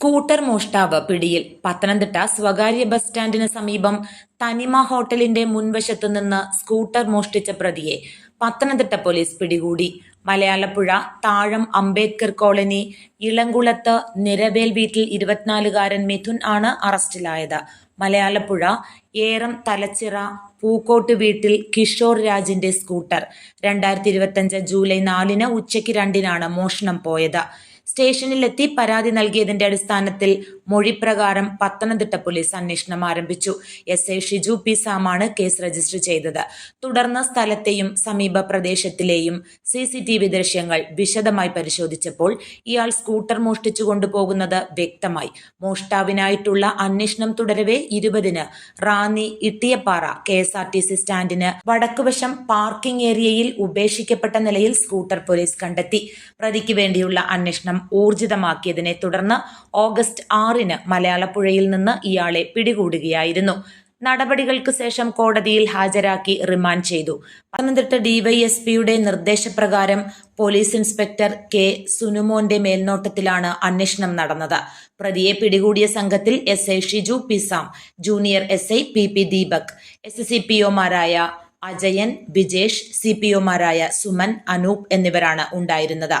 Scooter മോഷ്ടാവ് പിടിയിൽ. പത്തനംതിട്ട സ്വകാര്യ ബസ് സ്റ്റാൻഡിന് സമീപം തനിമ ഹോട്ടലിന്റെ മുൻവശത്തു നിന്ന് സ്കൂട്ടർ മോഷ്ടിച്ച പ്രതിയെ പത്തനംതിട്ട പോലീസ് പിടികൂടി. മലയാളപ്പുഴ താഴം അംബേദ്കർ കോളനി ഇളങ്കുളത്ത് നിരവേൽ വീട്ടിൽ ഇരുപത്തിനാലുകാരൻ മിഥുൻ ആണ് അറസ്റ്റിലായത്. മലയാളപ്പുഴ ഏറം തലച്ചിറ പൂക്കോട്ട് വീട്ടിൽ കിഷോർ രാജിന്റെ സ്കൂട്ടർ. രണ്ടായിരത്തി ഇരുപത്തിയഞ്ച് ജൂലൈ നാലിന് ഉച്ചയ്ക്ക് രണ്ടിനാണ് മോഷണം പോയത്. സ്റ്റേഷനിലെത്തി പരാതി നൽകിയതിന്റെ അടിസ്ഥാനത്തിൽ മൊഴിപ്രകാരം പത്തനംതിട്ട പോലീസ് അന്വേഷണം ആരംഭിച്ചു. എസ് ഐ ഷിജു പി സാമാണ് കേസ് രജിസ്റ്റർ ചെയ്തത്. തുടർന്ന് സ്ഥലത്തെയും സമീപ പ്രദേശത്തിലെയും സി സി ടി വി ദൃശ്യങ്ങൾ വിശദമായി പരിശോധിച്ചപ്പോൾ ഇയാൾ സ്കൂട്ടർ മോഷ്ടിച്ചു കൊണ്ടുപോകുന്നത് വ്യക്തമായി. മോഷ്ടാവിനായിട്ടുള്ള അന്വേഷണം തുടരവെ ഇരുപതിന്. Ranni Ittiyappara K S R T C സ്റ്റാൻഡിന് വടക്കുവശം പാർക്കിംഗ് ഏരിയയിൽ ഉപേക്ഷിക്കപ്പെട്ട നിലയിൽ സ്കൂട്ടർ പോലീസ് കണ്ടെത്തി. പ്രതിക്ക് വേണ്ടിയുള്ള അന്വേഷണം ഊർജിതമാക്കിയതിനെ തുടർന്ന് ഓഗസ്റ്റ് ആറിന് മലയാളപ്പുഴയിൽ നിന്ന് ഇയാളെ പിടികൂടുകയായിരുന്നു. നടപടികൾക്ക് ശേഷം കോടതിയിൽ ഹാജരാക്കി റിമാൻഡ് ചെയ്തു. പത്തനംതിട്ട ഡിവൈഎസ്പിയുടെ നിർദ്ദേശപ്രകാരം പോലീസ് ഇൻസ്പെക്ടർ കെ സുനുമോന്റെ മേൽനോട്ടത്തിലാണ് അന്വേഷണം നടന്നത്. പ്രതിയെ പിടികൂടിയ സംഘത്തിൽ S I Shiju P Sam junior S I P P Deepak S C P ഒമാരായ Ajayan Bijesh C P ഒമാരായ സുമൻ അനൂപ് എന്നിവരാണ് ഉണ്ടായിരുന്നത്.